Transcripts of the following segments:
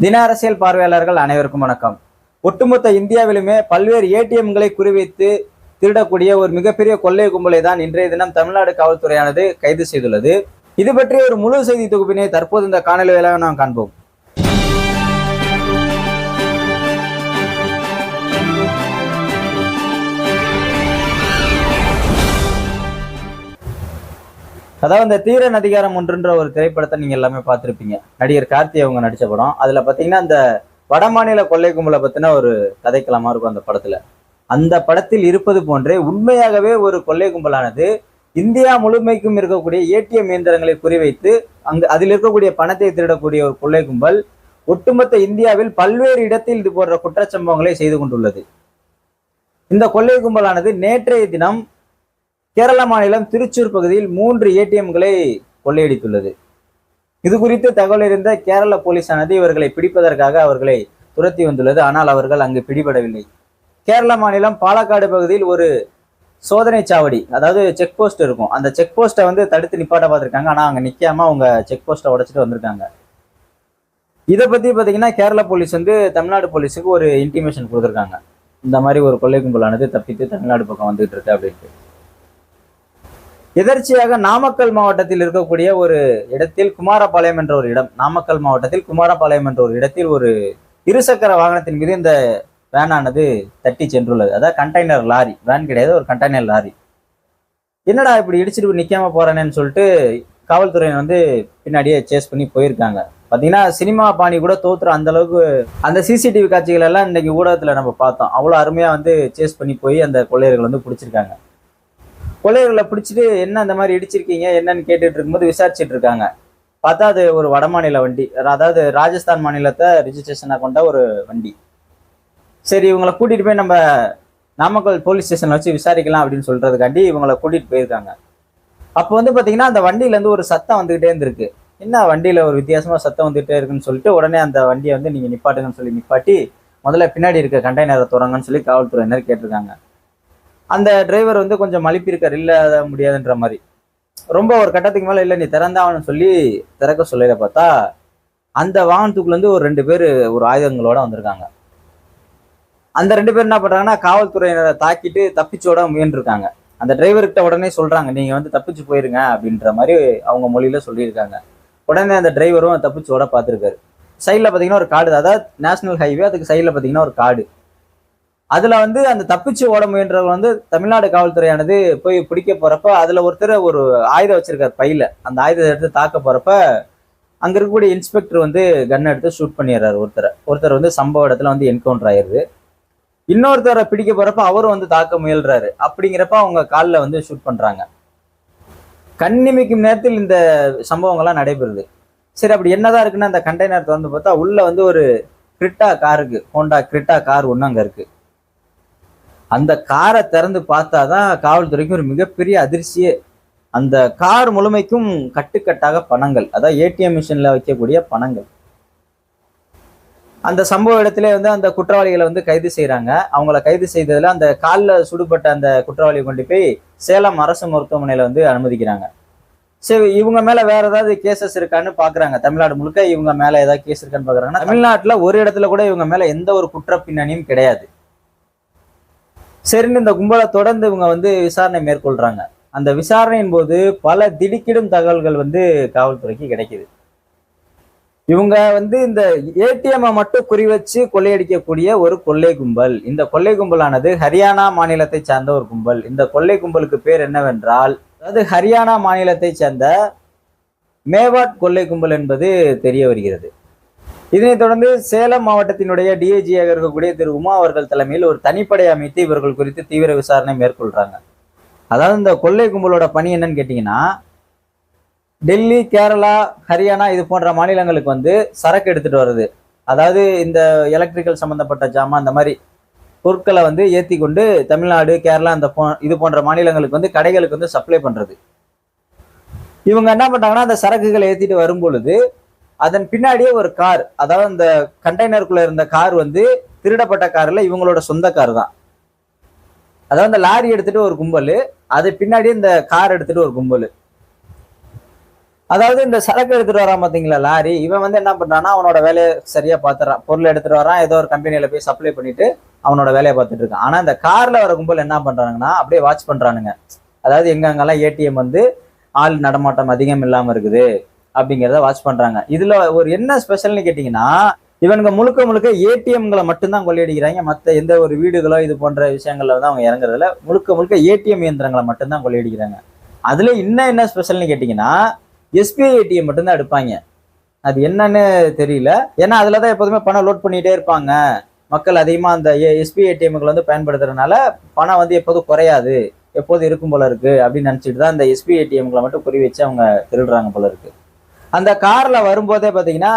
தின அரசியல் பார்வையாளர்கள் அனைவருக்கும் வணக்கம். ஒட்டுமொத்த இந்தியாவிலுமே பல்வேறு ஏடிஎம்களை குறிவைத்து திருடக்கூடிய ஒரு மிகப்பெரிய கொள்ளை கும்பலை தான் இன்றைய தினம் தமிழ்நாடு காவல்துறையானது கைது செய்துள்ளது. இது பற்றிய ஒரு முழு செய்தி தொகுப்பினை தற்போது இந்த காணொலி வேளாக நாம் காண்போம். அதாவது இந்த தீரன் அதிகாரம் ஒன்றுன்ற ஒரு திரைப்படத்தை நீங்க எல்லாமே பார்த்திருப்பீங்க. நடிகர் கார்த்தி அவங்க நடிச்ச படம். அதுல பாத்தீங்கன்னா அந்த வடமாநில கொள்ளை கும்பலை பத்தின ஒரு கதைக்களமா இருக்கும் அந்த படத்துல. அந்த படத்தில் இருப்பது போன்றே உண்மையாகவே ஒரு கொள்ளை கும்பலானது இந்தியா முழுமைக்கும் இருக்கக்கூடிய ஏடிஎம் இயந்திரங்களை குறிவைத்து அங்கு அதில் இருக்கக்கூடிய பணத்தை திருடக்கூடிய ஒரு கொள்ளை கும்பல் ஒட்டுமொத்த இந்தியாவில் பல்வேறு இடத்தில் இது போன்ற குற்றச்சம்பவங்களை செய்து கொண்டுள்ளது. இந்த கொள்ளை கும்பலானது நேற்றைய தினம் கேரள மாநிலம் திருச்சூர் பகுதியில் மூன்று ஏடிஎம்களை கொள்ளையடித்துள்ளது. இது குறித்து தகவல் இருந்த கேரள போலீஸானது இவர்களை பிடிப்பதற்காக அவர்களை துரத்தி வந்துள்ளது. ஆனால் அவர்கள் அங்கு பிடிபடவில்லை. கேரள மாநிலம் பாலக்காடு பகுதியில் ஒரு சோதனை சாவடி அதாவது செக் போஸ்ட் இருக்கும். அந்த செக் போஸ்ட்டை வந்து தடுத்து நிப்பாட்ட பார்த்துருக்காங்க. ஆனால் அங்கே நிற்காம அவங்க செக் போஸ்ட்டை உடைச்சிட்டு வந்திருக்காங்க. இதை பற்றி பார்த்தீங்கன்னா கேரள போலீஸ் வந்து தமிழ்நாடு போலீஸுக்கு ஒரு இன்டிமேஷன் கொடுத்துருக்காங்க. இந்த மாதிரி ஒரு கொள்ளை கும்பலானது தப்பித்து தமிழ்நாடு பக்கம் வந்துகிட்டு இருக்கு அப்படின்ட்டு. எதர்ச்சியாக நாமக்கல் மாவட்டத்தில் இருக்கக்கூடிய ஒரு இடத்தில் குமாரபாளையம் என்ற ஒரு இடம் நாமக்கல் மாவட்டத்தில் குமாரபாளையம் என்ற ஒரு இடத்தில் ஒரு இருசக்கர வாகனத்தின் மீது இந்த வேனானது தட்டி சென்றுள்ளது. அதாவது கண்டெய்னர் லாரி வேன் கிடையாது ஒரு கண்டெய்னர் லாரி என்னடா இப்படி இடிச்சிட்டு நிற்காம போறானேன்னு சொல்லிட்டு காவல்துறையினர் வந்து பின்னாடியே சேஸ் பண்ணி போயிருக்காங்க. பார்த்தீங்கன்னா சினிமா பாணி கூட தோத்துற அந்த அளவுக்கு அந்த சிசிடிவி காட்சிகள் எல்லாம் இன்னைக்கு ஊடகத்தில் நம்ம பார்த்தோம். அவ்வளோ அருமையாக வந்து சேஸ் பண்ணி போய் அந்த கொள்ளையர்கள் வந்து பிடிச்சிருக்காங்க. கொள்ளையர்களை பிடிச்சிட்டு என்ன அந்த மாதிரி இடிச்சிருக்கீங்க என்னன்னு கேட்டுட்டு இருக்கும்போது விசாரிச்சுட்டு இருக்காங்க. பார்த்தா அது ஒரு வடமாநில வண்டி. அதாவது ராஜஸ்தான் மாநிலத்தை ரிஜிஸ்ட்ரேஷனாக கொண்ட ஒரு வண்டி. சரி இவங்களை கூட்டிட்டு போய் நம்ம நாமக்கல் போலீஸ் ஸ்டேஷன்ல வச்சு விசாரிக்கலாம் அப்படின்னு சொல்றதுக்காண்டி இவங்களை கூட்டிட்டு போயிருக்காங்க. அப்போ வந்து பாத்தீங்கன்னா அந்த வண்டியில இருந்து ஒரு சத்தம் வந்துகிட்டே இருந்திருக்கு. என்ன வண்டியில ஒரு வித்தியாசமா சத்தம் வந்துகிட்டே இருக்குன்னு சொல்லிட்டு உடனே அந்த வண்டியை வந்து நீங்க நிப்பாட்டுங்கன்னு சொல்லி நிப்பாட்டி முதல்ல பின்னாடி இருக்க கண்டெய்னரை துறங்கன்னு சொல்லி காவல்துறையினர் கேட்டிருக்காங்க. அந்த டிரைவர் வந்து கொஞ்சம் மலிப்பிருக்கார் இல்ல முடியாதுன்ற மாதிரி. ரொம்ப ஒரு கட்டத்துக்கு மேலே இல்லை நீ திறந்தாவன்னு சொல்லி திறக்க சொல்லிட பார்த்தா அந்த வாகனத்துக்குள்ளேருந்து ஒரு ரெண்டு பேர் ஒரு ஆயுதங்களோட வந்திருக்காங்க. அந்த ரெண்டு பேர் என்ன பண்ணுறாங்கன்னா காவல்துறையினரை தாக்கிட்டு தப்பிச்சோட முயன்றிருக்காங்க. அந்த டிரைவர்கிட்ட உடனே சொல்கிறாங்க நீங்கள் வந்து தப்பிச்சு போயிருங்க அப்படின்ற மாதிரி அவங்க மொழியில் சொல்லியிருக்காங்க. உடனே அந்த டிரைவரும் தப்பிச்சோட பார்த்துருக்காரு. சைடில் பார்த்தீங்கன்னா ஒரு காடு அதாவது நேஷனல் ஹைவே அதுக்கு சைடில் பார்த்தீங்கன்னா ஒரு காடு. அதுல வந்து அந்த தப்பிச்சு ஓட முயன்றவர் வந்து தமிழ்நாடு காவல்துறையானது போய் பிடிக்க போறப்ப அதுல ஒருத்தர் ஒரு ஆயுதம் வச்சிருக்காரு பையில. அந்த ஆயுதத்தை எடுத்து தாக்க போறப்ப அங்க இருக்கக்கூடிய இன்ஸ்பெக்டர் வந்து கன் எடுத்து ஷூட் பண்ணிடுறாரு ஒருத்தரை. ஒருத்தர் வந்து சம்பவ இடத்துல வந்து என்கவுண்டர் ஆயிடுது. இன்னொருத்தரை பிடிக்க போறப்ப அவரும் வந்து தாக்க முயல்றாரு. அப்படிங்கிறப்ப அவங்க காலில் வந்து ஷூட் பண்றாங்க. கண்ணிமைக்கும் நேரத்தில் இந்த சம்பவங்கள்லாம் நடைபெறுது. சரி அப்படி என்னதான் இருக்குன்னா அந்த கண்டெய்னர் திறந்து பார்த்தா உள்ள வந்து ஒரு கிரிட்டா காருக்கு ஹோண்டா கிரிட்டா கார் ஒன்று அங்கே இருக்குது அந்த காரை திறந்து பார்த்தா தான் காவல்துறைக்கு ஒரு மிகப்பெரிய அதிர்ச்சியே. அந்த கார் முழுமைக்கும் கட்டுக்கட்டாக பணங்கள். அதாவது ஏடிஎம் மிஷினில் வைக்கக்கூடிய பணங்கள். அந்த சம்பவ இடத்துல வந்து அந்த குற்றவாளிகளை வந்து கைது செய்கிறாங்க அவங்கள கைது செய்ததில் அந்த காலில் சுடுபட்ட அந்த குற்றவாளியை கொண்டு போய் சேலம் அரசு மருத்துவமனையில் வந்து அனுமதிக்கிறாங்க. சரி இவங்க மேலே வேற ஏதாவது கேசஸ் இருக்கான்னு பார்க்குறாங்க தமிழ்நாடு முழுக்க இவங்க மேலே ஏதாவது கேஸ் இருக்கான்னு பார்க்குறாங்க தமிழ்நாட்டில் ஒரு இடத்துல கூட இவங்க மேலே எந்த ஒரு குற்ற பின்னணியும் கிடையாது. சரின்னு இந்த கும்பலை தொடர்ந்து இவங்க வந்து விசாரணை மேற்கொள்றாங்க. அந்த விசாரணையின் போது பல திடுக்கிடும் தகவல்கள் வந்து காவல்துறைக்கு கிடைக்குது. இவங்க வந்து இந்த ஏடிஎம் மட்டும் குறி வச்சு கொள்ளையடிக்கக்கூடிய ஒரு கொள்ளை கும்பல். இந்த கொள்ளை கும்பலானது ஹரியானா மாநிலத்தை சார்ந்த ஒரு கும்பல். இந்த கொள்ளை கும்பலுக்கு பேர் என்னவென்றால் அதாவது ஹரியானா மாநிலத்தை சேர்ந்த மேவாட் கொள்ளை கும்பல் என்பது தெரிய வருகிறது. இதனைத் தொடர்ந்து சேலம் மாவட்டத்தினுடைய டிஐஜியாக இருக்கக்கூடிய திரு உமா அவர்கள் தலைமையில் ஒரு தனிப்படை அமைத்து இவர்கள் குறித்து தீவிர விசாரணை மேற்கொள்றாங்க. அதாவது இந்த கொள்ளை கும்பலோட பணி என்னன்னு கேட்டீங்கன்னா டெல்லி கேரளா ஹரியானா இது போன்ற மாநிலங்களுக்கு வந்து சரக்கு எடுத்துட்டு வருது. அதாவது இந்த எலக்ட்ரிக்கல் சம்பந்தப்பட்ட ஜாமான் அந்த மாதிரி பொருட்களை வந்து ஏற்றி கொண்டு தமிழ்நாடு கேரளா அந்த போ இது போன்ற மாநிலங்களுக்கு வந்து கடைகளுக்கு வந்து சப்ளை பண்ணுறது இவங்க என்ன பண்ணுறாங்கன்னா அந்த சரக்குகளை ஏற்றிட்டு வரும் பொழுது அதன் பின்னாடியே ஒரு கார். அதாவது அந்த கண்டெய்னருக்குள்ள இருந்த கார் வந்து திருடப்பட்ட கார்ல இவங்களோட சொந்த கார் தான். அதாவது அந்த லாரி எடுத்துட்டு ஒரு கும்பல் அது பின்னாடியே இந்த கார் எடுத்துட்டு ஒரு கும்பல். அதாவது இந்த சரக்கு எடுத்துட்டு வரான் பாத்தீங்களா லாரி? இவன் வந்து என்ன பண்றான்னா அவனோட வேலையை சரியா பாத்துறான். பொருள் எடுத்துட்டு வரான் ஏதோ ஒரு கம்பெனியில போய் சப்ளை பண்ணிட்டு அவனோட வேலையை பார்த்துட்டு இருக்கான். ஆனா இந்த கார்ல வர கும்பல் என்ன பண்றாங்கன்னா அப்படியே வாட்ச் பண்றானுங்க. அதாவது எங்க அங்கெல்லாம் ஏடிஎம் வந்து ஆள் நடமாட்டம் அதிகம் இல்லாம இருக்குது. அப்படிங்கிறத வாட்ச் பண்றாங்க. இதுல ஒரு என்ன ஸ்பெஷல்னு கேட்டீங்கன்னா இவனுங்க முழுக்க முழுக்க ஏடிஎம்களை மட்டும்தான் கொள்ளையடிக்கிறாங்க. மற்ற எந்த ஒரு வீடுகளோ இது போன்ற விஷயங்கள்ல வந்து அவங்க இறங்குறதுல முழுக்க முழுக்க ஏடிஎம் இயந்திரங்களை மட்டும்தான் கொள்ளையடிக்கிறாங்க. அதுல இன்னும் என்ன ஸ்பெஷல்னு கேட்டீங்கன்னா எஸ்பிஐ ஏடிஎம் மட்டும்தான் எடுப்பாங்க. அது என்னன்னு தெரியல. ஏன்னா அதுல தான் எப்போதுமே பணம் லோட் பண்ணிட்டே இருப்பாங்க. மக்கள் அதிகமாக அந்த எஸ்பிஐ ஏடிஎம்களை வந்து பயன்படுத்துறதுனால பணம் வந்து எப்போதும் குறையாது. எப்போதும் இருக்கும் போல இருக்கு அப்படின்னு நினச்சிட்டு தான் அந்த எஸ்பிஐ ஏடிஎம்களை மட்டும் குறி வச்சு அவங்க திருடுறாங்க போல இருக்கு. அந்த காரில் வரும்போதே பார்த்தீங்கன்னா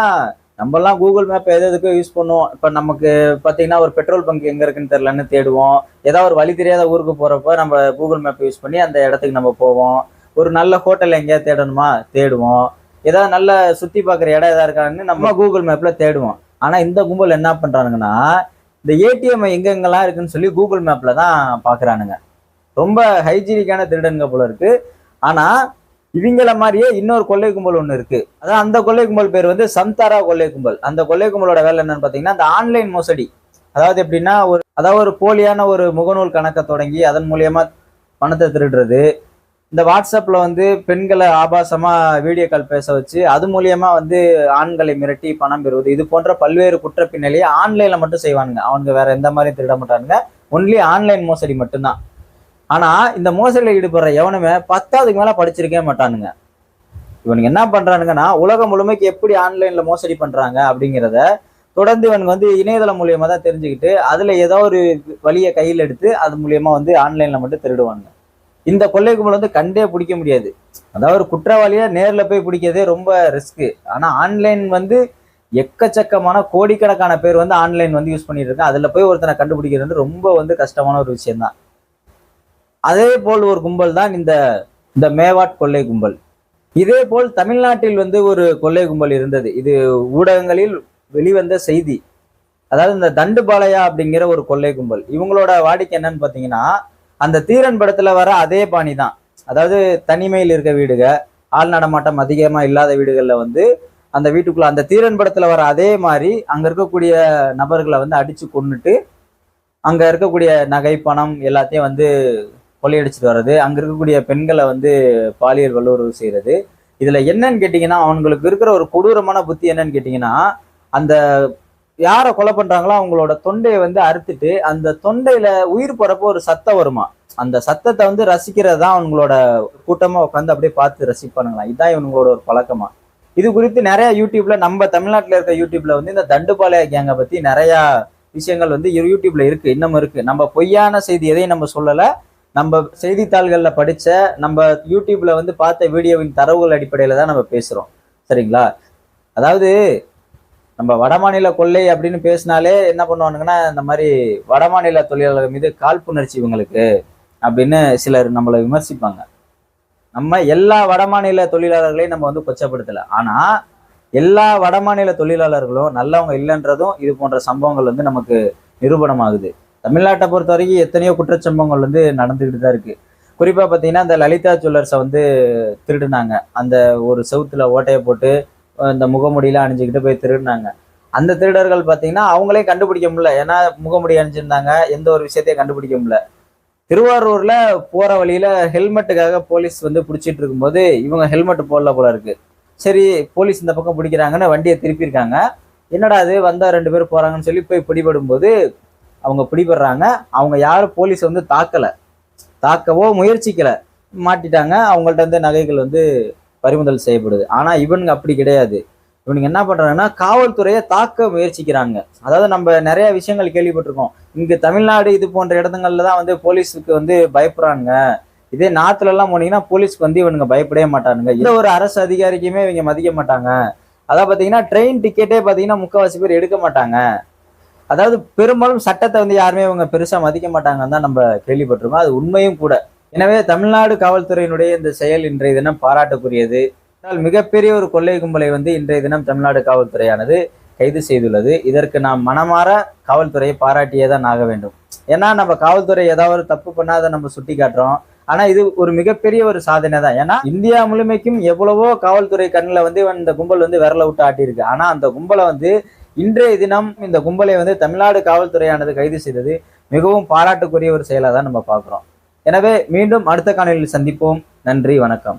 நம்மலாம் கூகுள் மேப் எது எதுக்கும் யூஸ் பண்ணுவோம். இப்போ நமக்கு பார்த்தீங்கன்னா ஒரு பெட்ரோல் பங்க் எங்கே இருக்குன்னு தெரிலன்னு தேடுவோம். ஏதாவது ஒரு வழி தெரியாத ஊருக்கு போகிறப்ப நம்ம கூகுள் மேப் யூஸ் பண்ணி அந்த இடத்துக்கு நம்ம போவோம். ஒரு நல்ல ஹோட்டல் எங்கேயாவது தேடணுமா? தேடுவோம். ஏதாவது நல்ல சுற்றி பார்க்குற இடம் எதாவது இருக்கான்னு நம்ம கூகுள் மேப்பில் தேடுவோம். ஆனால் இந்த கும்பல் என்ன பண்ணுறானுங்கன்னா இந்த ஏடிஎம் எங்கெங்கெல்லாம் இருக்குன்னு சொல்லி கூகுள் மேப்பில் தான் பார்க்குறானுங்க ரொம்ப ஹைஜீனிக்கான திருடனுங்க போல இருக்குது ஆனால் இவங்கள மாதிரியே இன்னொரு கொள்ளை கும்பல் ஒன்று இருக்கு. அதான் அந்த கொள்ளை கும்பல் பேர் வந்து சம்தாரா கொள்ளை கும்பல். அந்த கொள்ளை கும்பலோட வேலை என்னன்னு பார்த்தீங்கன்னா அந்த ஆன்லைன் மோசடி. அதாவது எப்படின்னா ஒரு அதாவது ஒரு போலியான ஒரு முகநூல் கணக்கை தொடங்கி அதன் மூலியமா பணத்தை திருடுறது. இந்த வாட்ஸ்அப்பில் வந்து பெண்களை ஆபாசமாக வீடியோ கால் பேச வச்சு அது மூலியமாக வந்து ஆண்களை மிரட்டி பணம் பெறுவது. இது போன்ற பல்வேறு குற்ற பின்னணியை ஆன்லைனில் மட்டும் செய்வானுங்க. அவனுங்க வேற எந்த மாதிரியும் திருட மாட்டானுங்க. ஒன்லி ஆன்லைன் மோசடி மட்டும்தான். ஆனா இந்த மோசடியில் ஈடுபடுற எவனுமே பத்தாவதுக்கு மேல படிச்சிருக்கவே மாட்டானுங்க. இவனுங்க என்ன பண்றானுங்கன்னா உலகம் முழுமைக்கு எப்படி ஆன்லைன்ல மோசடி பண்றாங்க அப்படிங்கிறத தொடர்ந்து இவனுக்கு வந்து இணையதளம் மூலியமா தான் தெரிஞ்சுக்கிட்டு அதுல ஏதோ ஒரு வழியை கையில் எடுத்து அது மூலியமா வந்து ஆன்லைன்ல மட்டும் திருடுவானுங்க. இந்த கொள்ளை கும்பல் வந்து கண்டே பிடிக்க முடியாது. அதாவது ஒரு குற்றவாளியை நேர்ல போய் பிடிக்கிறதே ரொம்ப ரிஸ்க் ஆனா ஆன்லைன் வந்து எக்கச்சக்கமான கோடிக்கணக்கான பேர் வந்து ஆன்லைன் வந்து யூஸ் பண்ணிட்டு இருக்காங்க. அதுல போய் ஒருத்தனை கண்டுபிடிக்கிறது வந்து ரொம்ப வந்து கஷ்டமான ஒரு விஷயம் தான் அதே போல் ஒரு கும்பல் தான் இந்த இந்த மேவாட் கொள்ளை கும்பல். இதே போல் தமிழ்நாட்டில் வந்து ஒரு கொள்ளை கும்பல் இருந்தது. இது ஊடகங்களில் வெளிவந்த செய்தி. அதாவது இந்த தண்டுபாளையா அப்படிங்கிற ஒரு கொள்ளை கும்பல். இவங்களோட வாடிக்கை என்னன்னு பார்த்தீங்கன்னா அந்த தீரன் படத்தில் வர அதே பாணி தான். அதாவது தனிமையில் இருக்க வீடுக ஆள் நடமாட்டம் அதிகமாக இல்லாத வீடுகளில் வந்து அந்த வீட்டுக்குள்ள அந்த தீரன் படத்தில் வர அதே மாதிரி அங்கே இருக்கக்கூடிய நபர்களை வந்து அடித்து கொன்னுட்டு அங்கே இருக்கக்கூடிய நகை பணம் எல்லாத்தையும் வந்து கொள்ளையடிச்சிட்டு வர்றது. அங்க இருக்கக்கூடிய பெண்களை வந்து பாலியல் வல்லுறவு செய்யறது இதுல என்னன்னு கேட்டீங்கன்னா அவங்களுக்கு இருக்கிற ஒரு கொடூரமான புத்தி என்னன்னு கேட்டீங்கன்னா அந்த யாரை கொலை பண்றாங்களோ அவங்களோட தொண்டையை வந்து அறுத்துட்டு அந்த தொண்டையில உயிர் போறப்போ ஒரு சத்தம் வருமா? அந்த சத்தத்தை வந்து ரசிக்கிறது தான் அவங்களோட கூட்டமா உட்காந்து அப்படியே பார்த்து ரசிப்பானுங்களாம். இதுதான் இவங்களோட ஒரு பழக்கமா. இது குறித்து நிறைய யூடியூப்ல நம்ம தமிழ்நாட்டில் இருக்க யூடியூப்ல வந்து இந்த தண்டுபாளைய கேங்கை பத்தி நிறைய விஷயங்கள் வந்து யூடியூப்ல இருக்கு இன்னமும் இருக்கு. நம்ம பொய்யான செய்தி எதையும் நம்ம சொல்லலை. நம்ம செய்தித்தாள்கள்ல படிச்ச நம்ம யூடியூப்ல வந்து பார்த்த வீடியோவின் தரவுகள் அடிப்படையில தான் நம்ம பேசுறோம். சரிங்களா? அதாவது நம்ம வடமாநில கொள்ளை அப்படின்னு பேசினாலே என்ன பண்ணுவானுங்கன்னா இந்த மாதிரி வடமாநில தொழிலாளர்கள் மீது காழ்ப்புணர்ச்சி இவங்களுக்கு அப்படின்னு சிலர் நம்மளை விமர்சிப்பாங்க. நம்ம எல்லா வடமாநில தொழிலாளர்களையும் நம்ம வந்து கொச்சப்படுத்தலை. ஆனா எல்லா வடமாநில தொழிலாளர்களும் நல்லவங்க இல்லைன்றதும் இது போன்ற சம்பவங்கள் வந்து நமக்கு நிரூபணமாகுது. தமிழ்நாட்டை பொறுத்த வரைக்கும் எத்தனையோ குற்றச்சம்பவங்கள் வந்து நடந்துக்கிட்டு தான் இருக்குது குறிப்பாக பார்த்தீங்கன்னா இந்த லலிதா ஜுவல்லர்ஸை வந்து திருடுனாங்க. அந்த ஒரு செவுத்தில் ஓட்டையை போட்டு இந்த முகமுடியெலாம் அணிஞ்சிக்கிட்டு போய் திருடினாங்க. அந்த திருடர்கள் பார்த்தீங்கன்னா அவங்களே கண்டுபிடிக்க முடியல. ஏன்னா முகமுடி அணிஞ்சிருந்தாங்க. எந்த ஒரு விஷயத்தையும் கண்டுபிடிக்க முடியல. திருவாரூரில் போகிற வழியில் ஹெல்மெட்டுக்காக போலீஸ் வந்து பிடிச்சிட்டு இருக்கும்போது இவங்க ஹெல்மெட் போடல போல இருக்குது சரி போலீஸ் இந்த பக்கம் பிடிக்கிறாங்கன்னு வண்டியை திருப்பியிருக்காங்க. என்னடா அது வந்தால் ரெண்டு பேர் போகிறாங்கன்னு சொல்லி போய் பிடிபடும் போது அவங்க பிடிபடுறாங்க. அவங்க யாரும் போலீஸ் வந்து தாக்கல. தாக்கவோ முயற்சிக்கலை. மாட்டிட்டாங்க. அவங்கள்ட்ட வந்து நகைகள் வந்து பறிமுதல் செய்யப்படுது. ஆனா இவனுங்க அப்படி கிடையாது. இவனுங்க என்ன பண்றாங்கன்னா காவல்துறையை தாக்க முயற்சிக்கிறாங்க. அதாவது நம்ம நிறைய விஷயங்கள் கேள்விப்பட்டிருக்கோம். இங்கே தமிழ்நாடு இது போன்ற இடங்கள்ல தான் வந்து போலீஸுக்கு வந்து பயப்படுறாங்க இதே நாத்துலலாம் எல்லாம் போனீங்கன்னா போலீஸ்க்கு வந்து இவனுங்க பயப்படவே மாட்டானுங்க. இந்த ஒரு அரசு அதிகாரிக்குமே இவங்க மதிக்க மாட்டாங்க. அதான் பார்த்தீங்கன்னா ட்ரெயின் டிக்கெட்டே பார்த்தீங்கன்னா முக்கால்வாசி பேர் எடுக்க மாட்டாங்க. அதாவது பெரும்பாலும் சட்டத்தை வந்து யாருமே இவங்க பெருசா மதிக்க மாட்டாங்கன்னு தான் நம்ம கேள்விப்பட்டிருக்கோம். அது உண்மையும் கூட. எனவே தமிழ்நாடு காவல்துறையினுடைய இந்த செயல் இன்றைய தினம் பாராட்டுக்குரியது. ஆனால் மிகப்பெரிய ஒரு கொள்ளை கும்பலை வந்து இன்றைய தினம் தமிழ்நாடு காவல்துறையானது கைது செய்துள்ளது. இதற்கு நாம் மனமாற காவல்துறையை பாராட்டியே தான் ஆக வேண்டும். ஏன்னா நம்ம காவல்துறை ஏதாவது ஒரு தப்பு பண்ணாத நம்ம சுட்டி காட்டுறோம். ஆனா இது ஒரு மிகப்பெரிய ஒரு சாதனை தான். ஏன்னா இந்தியா முழுமைக்கும் எவ்வளவோ காவல்துறை கண்ணில் வந்து இந்த கும்பல் வந்து விரல விட்டு ஆட்டியிருக்கு. ஆனா அந்த கும்பலை வந்து இன்றைய தினம் இந்த கும்பலை வந்து தமிழ்நாடு காவல்துறையானது கைது செய்தது மிகவும் பாராட்டுக்குரிய ஒரு செயலாக தான் நம்ம பார்க்குறோம். எனவே மீண்டும் அடுத்த காணொலியில் சந்திப்போம். நன்றி வணக்கம்.